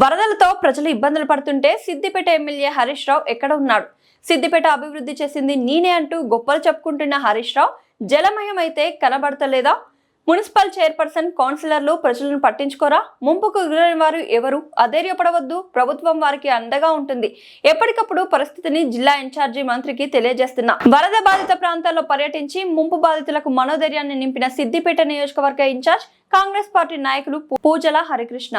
వరదలతో ప్రజలు ఇబ్బందులు పడుతుంటే సిద్దిపేట ఎమ్మెల్యే హరీష్ రావు ఎక్కడ ఉన్నాడు? సిద్దిపేట అభివృద్ధి చేసింది నేనే అంటూ గొప్పలు చెప్పుకుంటున్న హరీష్ రావు జలమయమైతే కనబడతలేదా? మున్సిపల్ చైర్పర్సన్ కౌన్సిలర్లు ప్రజలను పట్టించుకోరా? ముంపుకు గురైన వారు ఎవరు? అధైర్యపడవద్దు ప్రభుత్వం వారికి అండగా ఉంటుంది. ఎప్పటికప్పుడు పరిస్థితిని జిల్లా ఇన్ఛార్జి మంత్రికి తెలియజేస్తున్నా. వరద బాధిత ప్రాంతాల్లో పర్యటించి ముంపు బాధితులకు మనోధైర్యాన్ని నింపిన సిద్దిపేట నియోజకవర్గ ఇన్ఛార్జ్ కాంగ్రెస్ పార్టీ నాయకులు పూజల హరికృష్ణ.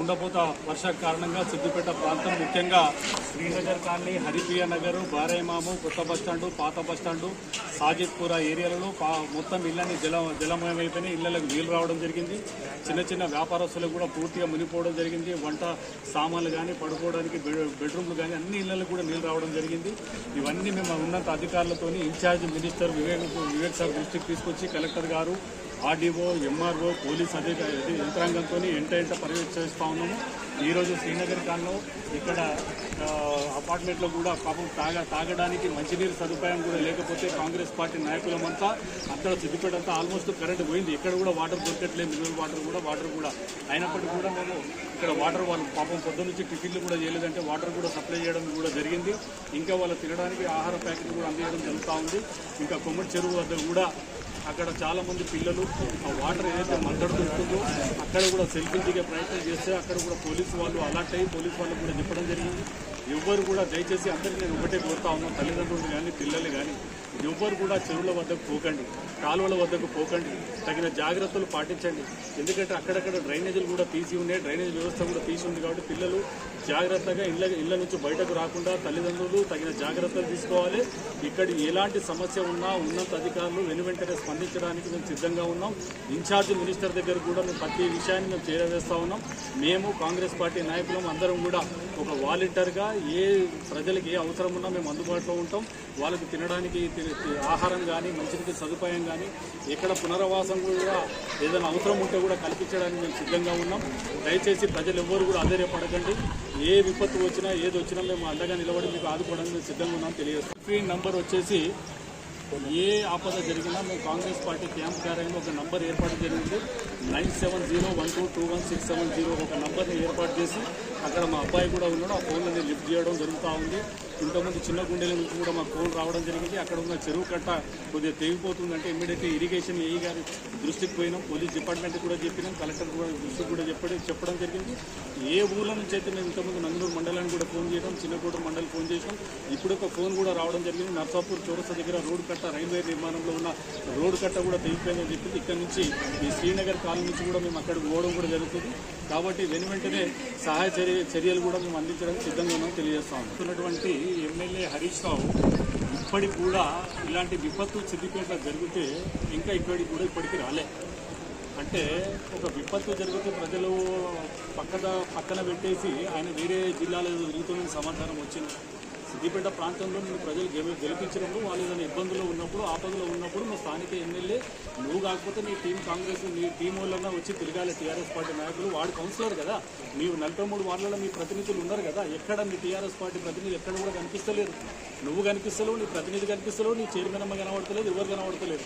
ఉండబోత వర్ష కారణంగా సిద్దిపేట ప్రాంతం ముఖ్యంగా శ్రీనగర్ కాలనీ హరిప్రియ నగర్ బారేమాము కొత్త బస్టాండు పాత బస్టాండు సాజిద్పుర ఏరియాలలో పా మొత్తం ఇళ్ళని జల జలమయమైపోయినాయి ఇళ్ళకు నీళ్ళు రావడం జరిగింది. చిన్న చిన్న వ్యాపారస్తులకు కూడా పూర్తిగా మునిపోవడం జరిగింది. వంట సామాన్లు కానీ పడుకోవడానికి బెడ్రూమ్లు కానీ అన్ని ఇళ్ళకు కూడా నీళ్ళు రావడం జరిగింది. ఇవన్నీ మేము ఉన్నత అధికారులతోని incharge minister Vivek Vivek sir దృష్టికి తీసుకొచ్చి కలెక్టర్ గారు ఆర్డీఓ ఎంఆర్ఓ పోలీస్ అధికారి యంత్రాంగంతో ఎంట ఎంట పర్యవేక్షిస్తూ ఉన్నాము. ఈరోజు శ్రీనగర్ కాలంలో ఇక్కడ అపార్ట్మెంట్లో కూడా పాపం తాగ తాగడానికి మంచినీరు సదుపాయం కూడా లేకపోతే కాంగ్రెస్ పార్టీ నాయకులమంతా అక్కడ సిద్దిపేట అంతా ఆల్మోస్ట్ కరెంట్ పోయింది. ఇక్కడ కూడా వాటర్ దొరకట్లేదు మినరల్ వాటర్ కూడా వాటర్ కూడా. అయినప్పటికీ కూడా మేము ఇక్కడ వాటర్ వాళ్ళు పాపం పొద్దు నుంచి టిఫిన్లు కూడా చేయలేదంటే వాటర్ కూడా సప్లై చేయడం కూడా జరిగింది. ఇంకా వాళ్ళు తినడానికి ఆహార ప్యాకెట్ కూడా అందజేయడం జరుగుతూ ఉంది. ఇంకా కొమ్మటి చెరువు వద్ద కూడా అక్కడ చాలా మంది పిల్లలు ఆ వాటర్ ఏదైతే మంటడుతుందో అక్కడ కూడా సెల్ఫీ దిగే ప్రయత్నం చేస్తే అక్కడ కూడా పోలీసు వాళ్ళు అలర్ట్ అయ్యి పోలీసు వాళ్ళు కూడా చెప్పడం జరిగింది. ఎవ్వరు కూడా దయచేసి అందరికీ నేను ఒకటే కోరుతా ఉన్నాను తల్లిదండ్రులు కానీ పిల్లలు కానీ ఎవ్వరు కూడా చెరువుల వద్దకు పోకండి కాలువల వద్దకు పోకండి తగిన జాగ్రత్తలు పాటించండి. ఎందుకంటే అక్కడక్కడ డ్రైనేజీలు కూడా తీసి ఉన్నాయి డ్రైనేజ్ వ్యవస్థ కూడా తీసి ఉంది కాబట్టి పిల్లలు జాగ్రత్తగా ఇళ్ళ ఇళ్ళ నుంచి బయటకు రాకుండా తల్లిదండ్రులు తగిన జాగ్రత్తలు తీసుకోవాలి. ఇక్కడ ఎలాంటి సమస్య ఉన్నా ఉన్నత అధికారులు వెనువెంటనే స్పందించడానికి మేము సిద్ధంగా ఉన్నాం. ఇన్ఛార్జ్ మినిస్టర్ దగ్గర కూడా మేము ప్రతి విషయాన్ని మేము చేరవేస్తా ఉన్నాం. మేము కాంగ్రెస్ పార్టీ నాయకులం అందరం కూడా ఒక వాలంటీర్గా ఏ ప్రజలకు ఏ అవసరం ఉన్నా మేము అందుబాటులో ఉంటాం. వాళ్ళకి తినడానికి తి- ఆహారం కానీ మంచినీటి సదుపాయం కానీ ఎక్కడ పునరావాసం కూడా ఏదైనా అవసరం ఉంటే కూడా కల్పించడానికి మేము సిద్ధంగా ఉన్నాం. దయచేసి ప్రజలు ఎవ్వరు కూడా ఆధైర్యపడకండి. ఏ విపత్తు వచ్చినా ఏది వచ్చినా మేము అండగా నిలబడి మీకు ఆదుకోవడానికి మేము సిద్ధంగా ఉన్నాం తెలియజేస్తాం ఫ్రీ నంబర్ వచ్చేసి ఏ ఆపద జరిగినా మేము కాంగ్రెస్ పార్టీ క్యాంప్ కార్యంలో ఒక నంబర్ ఏర్పాటు జరిగింది. Nine seven zero one two two one six seven zero ఒక నంబర్ని ఏర్పాటు చేసి అక్కడ మా అబ్బాయి కూడా ఉన్నాడు. ఆ ఫోన్లని లిఫ్ట్ చేయడం జరుగుతూ ఉంది. ఇంతకుముందు చిన్న గుండెల నుంచి కూడా మాకు ఫోన్ రావడం జరిగింది. అక్కడ ఉన్న చెరువు కట్ట కొద్దిగా తెగిపోతుందంటే ఇమ్మీడియట్గా ఇరిగేషన్ ఏఈ గారి దృష్టికి పోయినాం. పోలీస్ డిపార్ట్మెంట్ కూడా చెప్పినాం. కలెక్టర్ కూడా దృష్టికి కూడా చెప్పడం చెప్పడం జరిగింది. ఏ ఊళ్ళ నుంచి అయితే మేము ఇంతకుముందు నందూరు మండలానికి కూడా ఫోన్ చేయడం చిన్నగూడెం మండలి ఫోన్ చేసాం ఇప్పుడు ఒక ఫోన్ కూడా రావడం జరిగింది. నర్సాపూర్ చౌరస దగ్గర రోడ్డు కట్ట రైల్వే నిర్మాణంలో ఉన్న రోడ్డు కట్ట కూడా తెగిపోయిందని చెప్పింది ఇక్కడ నుంచి ఈ శ్రీనగర్ కాలం నుంచి కూడా మేము అక్కడికి పోవడం కూడా జరుగుతుంది. కాబట్టి వెను వెంటనే సహాయ చర్య చర్యలు కూడా మేము అందించడానికి సిద్ధంగా ఉన్నాం తెలియజేస్తాం ఉన్నటువంటి ఎమ్మెల్యే హరీష్ రావు ఇప్పటికి కూడా ఇలాంటి విపత్తు సిద్దిపేట జరిగితే ఇంకా ఇక్కడికి కూడా ఇప్పటికి రాలే. అంటే ఒక విపత్తు జరిగితే ప్రజలు పక్కన పక్కన పెట్టేసి ఆయన వేరే జిల్లాలో తిరుగుతున్న సమాచారం వచ్చింది. సిద్దిపేట ప్రాంతంలో నిన్ను ప్రజలు గెలు- గెలిపించినప్పుడు వాళ్ళు ఏదైనా ఇబ్బందులు ఉన్నప్పుడు ఆపదలో ఉన్నప్పుడు మా స్థానిక ఎమ్మెల్యే నువ్వు కాకపోతే నీ టీం కాంగ్రెస్ నీ టీం వాళ్ళన్నా వచ్చి తిరగాలి టీఆర్ఎస్ పార్టీ నాయకులు. వాడు కౌన్సిలర్ కదా. నీవు నలభై మూడు వార్డులలో మీ ప్రతినిధులు ఉన్నారు కదా. ఎక్కడ మీ టీఆర్ఎస్ పార్టీ ప్రతినిధి ఎక్కడ కూడా కనిపిస్తలేరు నువ్వు కనిపిస్తలేవు నీ ప్రతినిధి కనిపిస్తలేవు నీ చైర్మన్ అమ్మ కనబడతలేదు ఎవరు కనబడతలేదు.